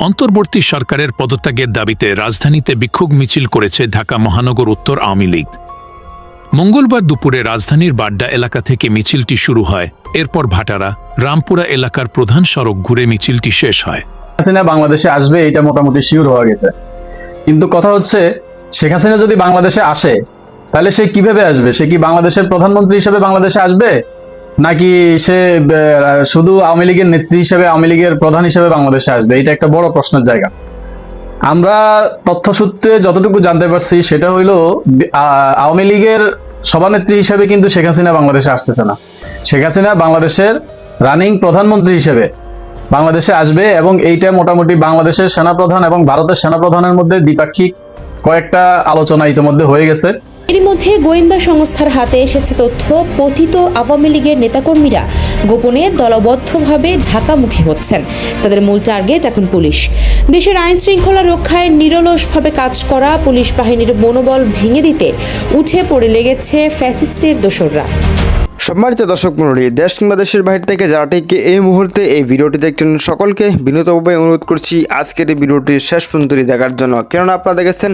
অন্তর্বর্তী সরকারের পদত্যাগের দাবিতে রাজধানীতে বিক্ষোভ মিছিল করেছে ঢাকা মহানগর উত্তর আওয়ামী লীগ। মঙ্গলবার দুপুরে রাজধানীর বাড্ডা এলাকা থেকে মিছিলটি শুরু হয়। এরপর ভাটারা, রামপুরা এলাকার প্রধান সড়ক ঘুরে মিছিলটি শেষ হয়। বাংলাদেশে আসবে, এটা মোটামুটি শিওর হওয়া গেছে। কিন্তু কথা হচ্ছে, শেখ হাসিনা যদি বাংলাদেশে আসে তাহলে সে কীভাবে আসবে? সে কি বাংলাদেশের প্রধানমন্ত্রী হিসেবে বাংলাদেশে আসবে? নাকি সে শুধু আওয়ামী লীগের নেত্রী হিসেবে, আওয়ামী লীগের প্রধান হিসেবে বাংলাদেশে আসবে? এটা একটা বড় প্রশ্নের জায়গা। আমরা তথ্যসূত্রে যতটুকু জানতে পারছি, সেটা হইল আওয়ামী লীগের সভানেত্রী হিসেবে কিন্তু শেখ হাসিনা বাংলাদেশে আসতেছে না। শেখ হাসিনা বাংলাদেশের রানিং প্রধানমন্ত্রী হিসেবে বাংলাদেশে আসবে এবং এইটা মোটামুটি বাংলাদেশের সেনাপ্রধান এবং ভারতের সেনাপ্রধানের মধ্যে দ্বিপাক্ষিক কয়েকটা আলোচনা ইতিমধ্যে হয়ে গেছে। এরই মধ্যে গোয়েন্দা সংস্থার হাতে এসেছে তথ্য পথিত আওয়ামী লীগের নেতাকর্মীরা গোপনে দলবদ্ধভাবে ঢাকামুখী হচ্ছেন। তাদের মূল টার্গেট এখন পুলিশ। দেশের আইন শৃঙ্খলা রক্ষায় নিরলসভাবে কাজ করা পুলিশ বাহিনীর মনোবল ভেঙে দিতে উঠে পড়ে লেগেছে ফ্যাসিস্টের দোসররা। সম্মানিত দর্শক মন্ডলী দেশ কিংবা দেশের বাইরে থেকে যারা ঠিক এই মুহূর্তে এই ভিডিওটি দেখছেন, সকলকে বিনীতভাবে অনুরোধ করছি আজকের এই ভিডিওটি শেষ পর্যন্ত দেখার জন্য। কেননা আপনারা দেখেছেন,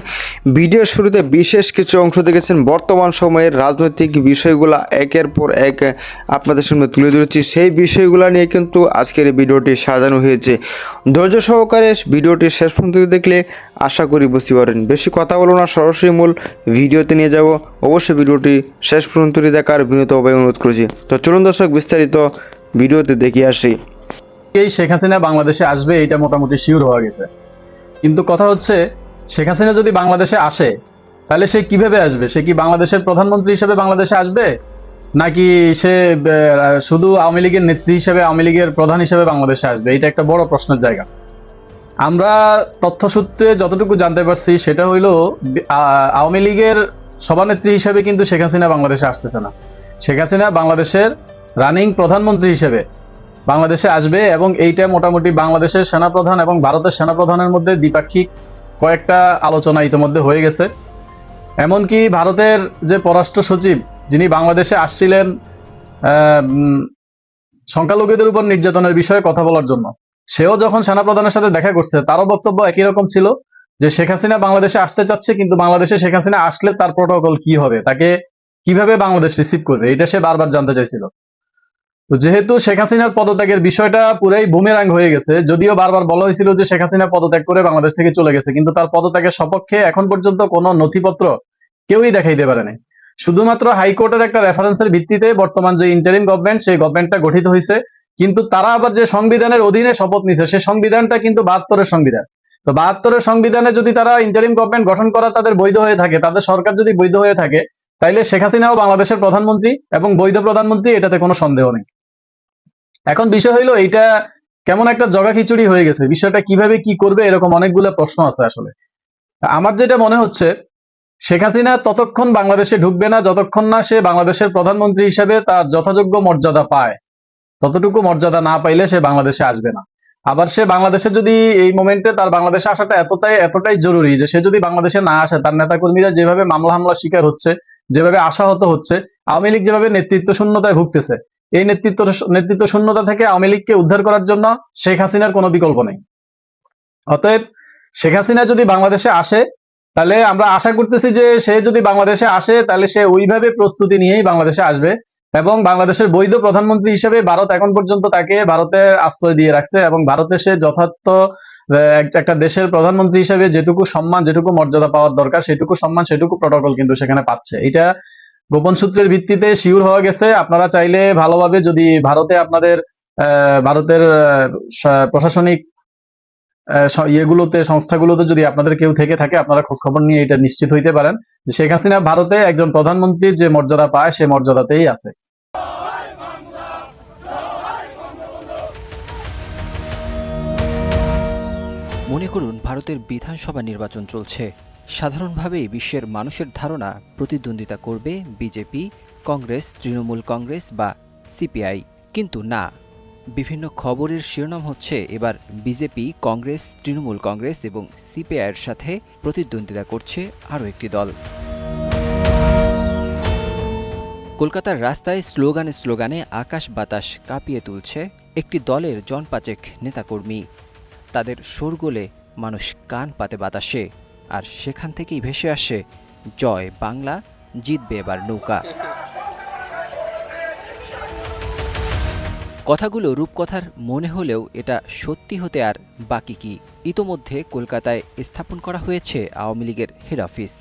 ভিডিওর শুরুতে বিশেষ কিছু অংশ দেখেছেন, বর্তমান সময়ের রাজনৈতিক বিষয়গুলো একের পর এক আপনাদের সামনে তুলে ধরেছি। সেই বিষয়গুলো নিয়ে কিন্তু আজকের এই ভিডিওটি সাজানো হয়েছে। ধৈর্য সহকারে ভিডিওটি শেষ পর্যন্ত দেখলে আশা করি বুঝতে পারেন বেশি কথা বলো না, সরাসরি মূল ভিডিওতে নিয়ে যাব। অবশ্যই ভিডিওটি শেষ পর্যন্ত দেখার বিনীতভাবে অনুরোধ করছি। তো চলুন দর্শক, বিস্তারিত ভিডিওতে দেখে আসি। এই শেখ হাসিনা বাংলাদেশে আসবে, এটা মোটামুটি শিওর হওয়া গেছে। কিন্তু কথা হচ্ছে, শেখ হাসিনা যদি বাংলাদেশে আসে, তাহলে সে কীভাবে আসবে? সে কি বাংলাদেশের প্রধানমন্ত্রী হিসেবে বাংলাদেশে আসবে? নাকি সে শুধু আওয়ামী লীগের নেত্রী হিসেবে, আওয়ামী লীগের প্রধান হিসেবে বাংলাদেশে আসবে? এটা একটা বড় প্রশ্নের জায়গা। আমরা তথ্যসূত্রে যতটুকু জানতে পারছি, সেটা হইল আওয়ামী লীগের সভানেত্রী হিসেবে কিন্তু শেখ হাসিনা বাংলাদেশে আসতেছে না। শেখ হাসিনা বাংলাদেশের রানিং প্রধানমন্ত্রী হিসেবে বাংলাদেশে আসবে এবং এইটা মোটামুটি বাংলাদেশের সেনাপ্রধান এবং ভারতের সেনাপ্রধানের মধ্যে দ্বিপাক্ষিক কয়েকটা আলোচনা ইতিমধ্যে হয়ে গেছে। এমনকি ভারতের যে পররাষ্ট্র সচিব, যিনি বাংলাদেশে আসছিলেন সংখ্যালঘুদের উপর নির্যাতনের বিষয়ে কথা বলার জন্য, সেও যখন সেনাপ্রধানের সাথে দেখা করছে, তারও বক্তব্য একই রকম ছিল যে শেখ হাসিনা বাংলাদেশে আসতে চাচ্ছে, কিন্তু বাংলাদেশে শেখ হাসিনা আসলে তার প্রোটোকল কি হবে? তাকে কীভাবে বাংলাদেশ রিসিভ করবে? এটা সে বারবার জানতে চাইছিল। তো যেহেতু শেখ হাসিনার পদত্যাগের বিষয়টা পুরাই বুমেরাং হয়ে গেছে, যদিও বারবার বলা হয়েছিল যে শেখ হাসিনা পদত্যাগ করে বাংলাদেশ থেকে চলে গেছে, কিন্তু তার পদত্যাগের সপক্ষে এখন পর্যন্ত কোনো নথিপত্র কেউই দেখাইতে পারেনি শুধুমাত্র হাইকোর্টের একটা রেফারেন্সের ভিত্তিতে বর্তমান যে ইন্টারিম গভর্নমেন্ট সেই গভর্নমেন্টটা গঠিত হয়েছে, কিন্তু তারা আবার যে সংবিধানের অধীনে শপথ নিছে সেই সংবিধানটা কিন্তু বাহাত্তরের সংবিধান। তো বাহাত্তরের সংবিধানে যদি তারা ইন্টারিম গভর্নমেন্ট গঠন করা তাদের বৈধ হয়ে থাকে, তাদের সরকার যদি বৈধ হয়ে থাকে তাইলে শেখ হাসিনাও বাংলাদেশের প্রধানমন্ত্রী এবং বৈধ প্রধানমন্ত্রী, এটাতে কোনো সন্দেহ নেই। এখন বিষয় হইল, এইটা কেমন একটা জগা খিচুড়ি হয়ে গেছে, বিষয়টা কীভাবে কি করবে, এরকম অনেকগুলো প্রশ্ন আছে আসলে। আমার যেটা মনে হচ্ছে, শেখ হাসিনা ততক্ষণ বাংলাদেশে ঢুকবে না, যতক্ষণ না সে বাংলাদেশের প্রধানমন্ত্রী হিসেবে তার যথাযোগ্য মর্যাদা পায়। ততটুকু মর্যাদা না পাইলে সে বাংলাদেশে আসবে না। আবার সে বাংলাদেশে যদি এই মোমেন্টে তার বাংলাদেশে আসাটা এতটাই এতটাই জরুরি যে সে যদি বাংলাদেশে না আসে, তার নেতাকর্মীরা যেভাবে মামলা হামলা শিকার হচ্ছে যেভাবে আশাহত হচ্ছে, আওয়ামী লীগ যেভাবে নেতৃত্ব শূন্যতায় ভুগতেছে, এই নেতৃত্ব নেতৃত্ব শূন্যতা থেকে আওয়ামী লীগকে উদ্ধার করার জন্য শেখ হাসিনার কোনো বিকল্প নেই। অতএব শেখ হাসিনা যদি বাংলাদেশে আসে, তাহলে আমরা আশা করতেছি যে সে যদি বাংলাদেশে আসে, তাহলে সে ওইভাবে প্রস্তুতি নিয়েই বাংলাদেশে আসবে এবং বাংলাদেশের বৈধ প্রধানমন্ত্রী হিসেবে ভারত এখন পর্যন্ত তাকে ভারতের আশ্রয় দিয়ে রাখছে এবং ভারতে সে যথার্থ একটা দেশের প্রধানমন্ত্রী হিসেবে যেটুকু সম্মান, যেটুকু মর্যাদা পাওয়ার দরকার, সেটুকু সম্মান, সেটুকু প্রটোকল কিন্তু সেখানে পাচ্ছে। এটা গোপন সূত্রের ভিত্তিতে শিওর হওয়া গেছে। আপনারা চাইলে ভালোভাবে যদি ভারতে আপনাদের ভারতের প্রশাসনিক ইয়েগুলোতে, সংস্থাগুলোতে যদি আপনাদের কেউ থেকে থাকে, আপনারা খোঁজ খবর নিয়ে এটা নিশ্চিত হইতে পারেন যে শেখ হাসিনা ভারতে একজন প্রধানমন্ত্রীর যে মর্যাদা পায়, সে মর্যাদাতেই আছে। মনে করুন ভারতের বিধানসভা নির্বাচন চলছে। সাধারণভাবেই বিশ্বের মানুষের ধারণা প্রতিদ্বন্দ্বিতা করবে বিজেপি, কংগ্রেস, তৃণমূল কংগ্রেস বা সিপিআই। কিন্তু না, বিভিন্ন খবরের শিরোনাম হচ্ছে এবার বিজেপি, কংগ্রেস, তৃণমূল কংগ্রেস এবং সিপিআইয়ের সাথে প্রতিদ্বন্দ্বিতা করছে আরও একটি দল। কলকাতার রাস্তায় স্লোগানে স্লোগানে আকাশ বাতাস কাঁপিয়ে তুলছে একটি দলের জনপাচেক নেতাকর্মী। তাদের শোরগোলে মানুষ কান পাতে বাতাসে, আর সেখান থেকেই ভেসে আসে, জয় বাংলা, জিতবে এবার নৌকা। কথাগুলো রূপকথার মনে হলেও এটা সত্যি হতে আর বাকি কি। ইতোমধ্যে কলকাতায় স্থাপন করা হয়েছে আওয়ামী লীগের হেড অফিস।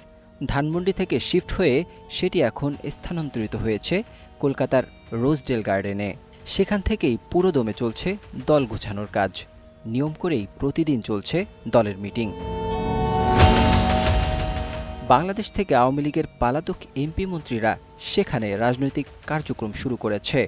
ধানমন্ডি থেকে শিফট হয়ে সেটি এখন স্থানান্তরিত হয়েছে কলকাতার রোজডেল গার্ডেনে। সেখান থেকেই পুরোদমে চলছে দল গুছানোর কাজ। নিয়ম করেই প্রতিদিন চলছে দলের মিটিং। বাংলাদেশ থেকে আওয়ামী লীগের পালাতক এমপি মন্ত্রীরা সেখানে রাজনৈতিক কার্যক্রম শুরু করেছে।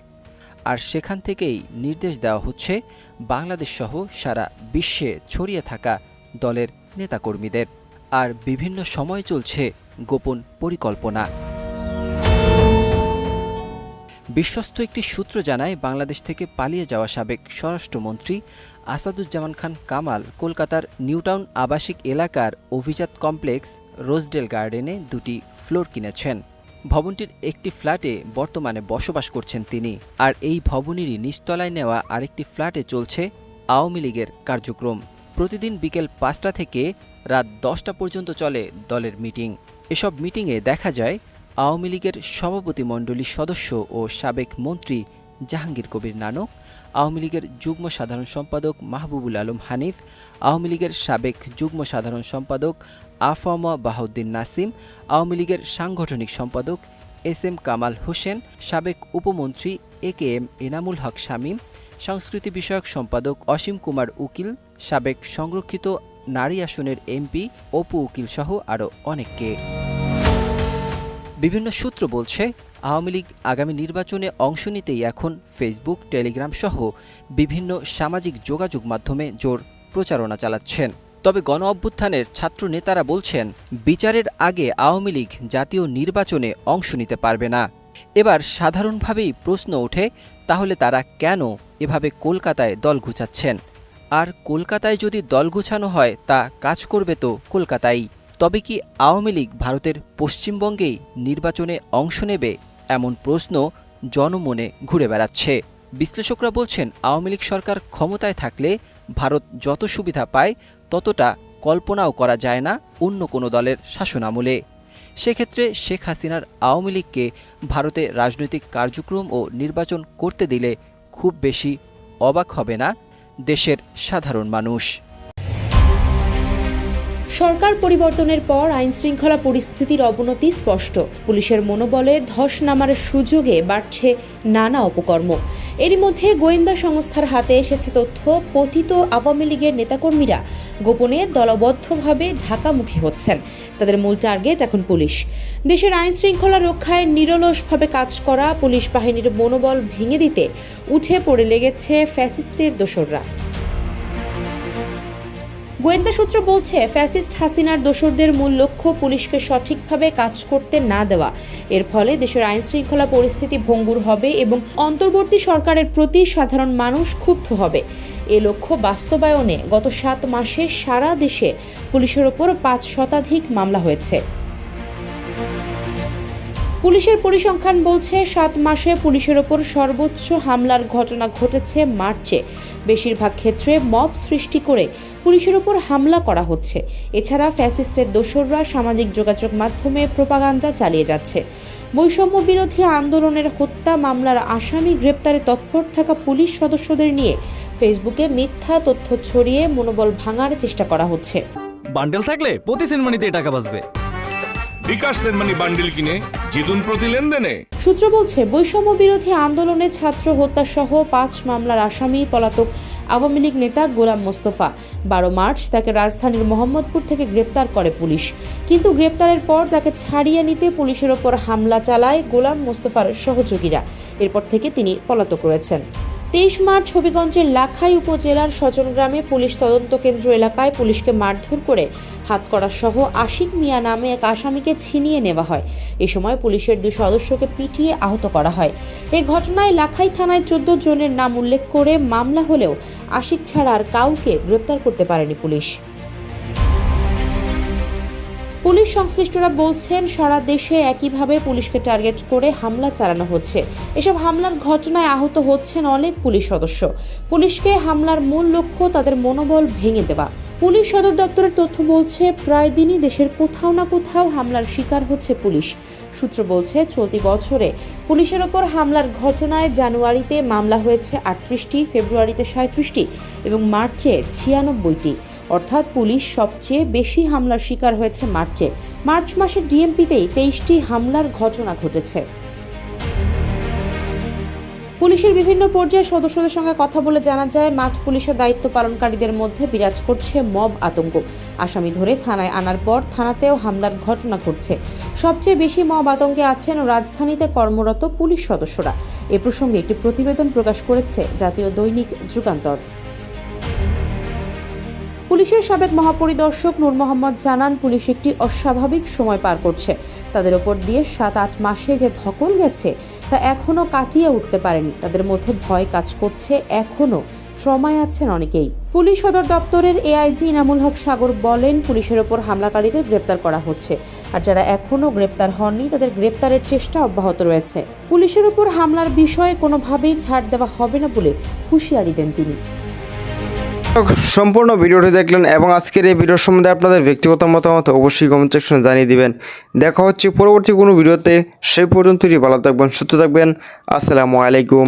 আর সেখান থেকেই নির্দেশ দেওয়া হচ্ছে বাংলাদেশ সহ সারা বিশ্বে ছড়িয়ে থাকা দলের নেতাকর্মীদের। আর বিভিন্ন সময় চলছে গোপন পরিকল্পনা। বিশ্বস্ত একটি সূত্র জানায়, বাংলাদেশ থেকে পালিয়ে যাওয়া সাবেক স্বরাষ্ট্রমন্ত্রী আসাদুজ্জামান খান কামাল কলকাতার নিউটাউন আবাসিক এলাকার অভিজাত কমপ্লেক্স রোজডেল গার্ডেনে দুটি ফ্লোর কিনেছেন। ভবনটির একটি ফ্ল্যাটে বর্তমানে বসবাস করছেন তিনি। আর এই ভবনেরই নিচতলায় নেওয়া আরেকটি ফ্ল্যাটে চলছে আওয়ামী লীগের কার্যক্রম। প্রতিদিন বিকেল পাঁচটা থেকে রাত দশটা পর্যন্ত চলে দলের মিটিং। এসব মিটিংয়ে দেখা যায় আওয়ামী লীগের সভাপতি মণ্ডলীর সদস্য ও সাবেক মন্ত্রী জাহাঙ্গীর কবির নানক, আওয়ামী লীগের যুগ্ম সাধারণ সম্পাদক মাহবুবুল আলম হানিফ, আওয়ামী লীগের সাবেক যুগ্ম সাধারণ সম্পাদক আফামা বাহাউদ্দিন নাসিম, আওয়ামী লীগের সাংগঠনিক সম্পাদক এস এম কামাল হোসেন, সাবেক উপমন্ত্রী A K M Enamul Haque Shamim, সংস্কৃতি বিষয়ক সম্পাদক অসীম কুমার উকিল, সাবেক সংরক্ষিত নারী আসনের এমপি অপু উকিল সহ আরও অনেককে। বিভিন্ন সূত্র বলছে আওয়ামী লীগ আগামী নির্বাচনে অংশ নিতেই এখন ফেসবুক টেলিগ্রাম সহ বিভিন্ন সামাজিক যোগাযোগ মাধ্যমে জোর প্রচারণা চালাচ্ছেন। তবে গণ অভ্যুত্থানের ছাত্র নেতারা বলছেন, বিচারের আগে আওয়ামী লীগ জাতীয় নির্বাচনে অংশ নিতে পারবে না। এবার সাধারণভাবেই প্রশ্ন ওঠে, তাহলে তারা কেন এভাবে কলকাতায় দল ঘুচাচ্ছেন আর কলকাতায় যদি দল গুছানো হয়, তা কাজ করবে তো কলকাতায় তবে কি আওয়ামী লীগ ভারতের পশ্চিমবঙ্গেই নির্বাচনে অংশ নেবে এমন প্রশ্ন জনমনে ঘুরে বেড়াচ্ছে। বিশ্লেষকরা বলছেন, আওয়ামী লীগ সরকার ক্ষমতায় থাকলে ভারত যত সুবিধা পায় ততটা কল্পনাও করা যায় না অন্য কোনো দলের শাসনামলে। সেক্ষেত্রে শেখ হাসিনার আওয়ামী লীগকে ভারতে রাজনৈতিক কার্যক্রম ও নির্বাচন করতে দিলে খুব বেশি অবাক হবে না দেশের সাধারণ মানুষ। সরকার পরিবর্তনের পর আইন শৃঙ্খলা পরিস্থিতির অবনতি স্পষ্ট। পুলিশের মনোবলে ধস নামার সুযোগে বাড়ছে নানা অপকর্ম। এরই মধ্যে গোয়েন্দা সংস্থার হাতে এসেছে তথ্য, পতিত আওয়ামী লীগের নেতাকর্মীরা গোপনে দলবদ্ধভাবে ঢাকামুখী হচ্ছেন। তাদের মূল টার্গেট এখন পুলিশ। দেশের আইন শৃঙ্খলা রক্ষায় নিরলসভাবে কাজ করা পুলিশ বাহিনীর মনোবল ভেঙে দিতে উঠে পড়ে লেগেছে ফ্যাসিস্টের দোসররা। গোয়েন্দা সূত্র বলছে, ফ্যাসিস্ট হাসিনার দোসরদের মূল লক্ষ্য পুলিশকে সঠিকভাবে কাজ করতে না দেওয়া। এর ফলে দেশের আইন শৃঙ্খলা পরিস্থিতি ভঙ্গুর হবে এবং অন্তর্বর্তী সরকারের প্রতি সাধারণ মানুষ ক্ষুব্ধ হবে। এ লক্ষ্য বাস্তবায়নে গত সাত মাসে সারা দেশে পুলিশের ওপর পাঁচ শতাধিক মামলা হয়েছে। পুলিশের পরিসংখ্যান বলছে, সাত মাসে পুলিশের ওপর সর্বোচ্চ হামলার ঘটনা ঘটেছে মার্চে। বেশিরভাগ ক্ষেত্রে মব সৃষ্টি করে পুলিশের ওপর হামলা করা হচ্ছে। এছাড়া ফ্যাসিস্টের দোসররা সামাজিক যোগাযোগ মাধ্যমে প্রোপাগান্ডা চালিয়ে যাচ্ছে। বৈষম্য বিরোধী আন্দোলনের হত্যা মামলার আসামি গ্রেপ্তারে তৎপর থাকা পুলিশ সদস্যদের নিয়ে ফেসবুকে মিথ্যা তথ্য ছড়িয়ে মনোবল ভাঙার চেষ্টা করা হচ্ছে। বান্ডেল থাকলে প্রতি সেনমানিতে টাকা বাঁচবে। বিকাশ সেনমানি বান্ডিল কিনে জিতুন প্রতি লেনদেনে। সূত্র বলছে, বৈষম্য বিরোধী আন্দোলনে ছাত্র হত্যা সহ পাঁচ মামলার আসামি পলাতক আওয়ামী লীগ নেতা গোলাম মোস্তফা। বারো মার্চ তাকে রাজধানীর মোহাম্মদপুর থেকে গ্রেপ্তার করে পুলিশ। কিন্তু গ্রেপ্তারের পর তাকে ছাড়িয়ে নিতে পুলিশের ওপর হামলা চালায় গোলাম মোস্তফার সহযোগীরা। এরপর থেকে তিনি পলাতক রয়েছেন। তেইশ মার্চ হবিগঞ্জের লাখাই উপজেলার সজন গ্রামে পুলিশ তদন্ত কেন্দ্র এলাকায় পুলিশকে মারধর করে হাতকড়া সহ আশিক মিয়া নামে এক আসামিকে ছিনিয়ে নেওয়া হয়। এ সময় পুলিশের দুই সদস্যকে পিটিয়ে আহত করা হয়। এ ঘটনায় লাখাই থানায় চোদ্দ জনের নাম উল্লেখ করে মামলা হলেও আশিক ছাড়া আর কাউকে গ্রেপ্তার করতে পারেনি পুলিশ। পুলিশ সংশ্লিষ্টরা বলছেন, সারা দেশে একইভাবে পুলিশকে টার্গেট করে হামলা চালানো হচ্ছে। এসব হামলার ঘটনায় আহত হচ্ছেন অনেক পুলিশ সদস্য। পুলিশকে হামলার মূল লক্ষ্য তাদের মনোবল ভেঙে দেওয়া। পুলিশ সদর দপ্তরের তথ্য বলছে, প্রায় দিনই দেশের কোথাও না কোথাও হামলার শিকার হচ্ছে পুলিশ। সূত্র বলছে, চলতি বছরে পুলিশের ওপর হামলার ঘটনায় জানুয়ারিতে মামলা হয়েছে আটত্রিশটি, ফেব্রুয়ারিতে সাঁত্রিশটি এবং মার্চে ছিয়ানব্বইটি। অর্থাৎ পুলিশ সবচেয়ে বেশি হামলার শিকার হয়েছে মার্চে। মার্চ মাসে ডিএমপিতেই তেইশটি হামলার ঘটনা ঘটেছে। পুলিশের বিভিন্ন পর্যায়ের সদস্যদের সঙ্গে কথা বলে জানা যায়, মাঠ পুলিশের দায়িত্ব পালনকারীদের মধ্যে বিরাজ করছে মব আতঙ্ক। আসামি ধরে থানায় আনার পর থানাতেও হামলার ঘটনা ঘটছে। সবচেয়ে বেশি মব আতঙ্কে আছেন রাজধানীতে কর্মরত পুলিশ সদস্যরা। এ প্রসঙ্গে একটি প্রতিবেদন প্রকাশ করেছে জাতীয় দৈনিক যুগান্তর। পুলিশের সাবেক মহাপরিদর্শক নূর মোহাম্মদ জানান, পুলিশ একটি অস্বাভাবিক সময় পার করছে। তাদের ওপর দিয়ে সাত আট মাসে যে ধকল গেছে, তা এখনও কাটিয়ে উঠতে পারেনি। তাদের মধ্যে ভয় কাজ করছে, এখনও ট্রমায় আছেন অনেকেই। পুলিশ সদর দপ্তরের এআইজি ইনামুল হক সাগর বলেন, পুলিশের ওপর হামলাকারীদের গ্রেপ্তার করা হচ্ছে। আর যারা এখনও গ্রেপ্তার হননি, তাদের গ্রেপ্তারের চেষ্টা অব্যাহত রয়েছে। পুলিশের ওপর হামলার বিষয়ে কোনোভাবেই ছাড় দেওয়া হবে না বলে হুঁশিয়ারি দেন তিনি। সম্পূর্ণ ভিডিওটি দেখলেন এবং আজকের এই ভিডিও সম্বন্ধে আপনাদের ব্যক্তিগত মতামত অবশ্যই কমেন্ট সেকশনে জানিয়ে দিবেন। দেখা হচ্ছে পরবর্তী কোনো ভিডিওতে। সেই পর্যন্তই ভালো থাকবেন, সুস্থ থাকবেন। আসসালামু আলাইকুম।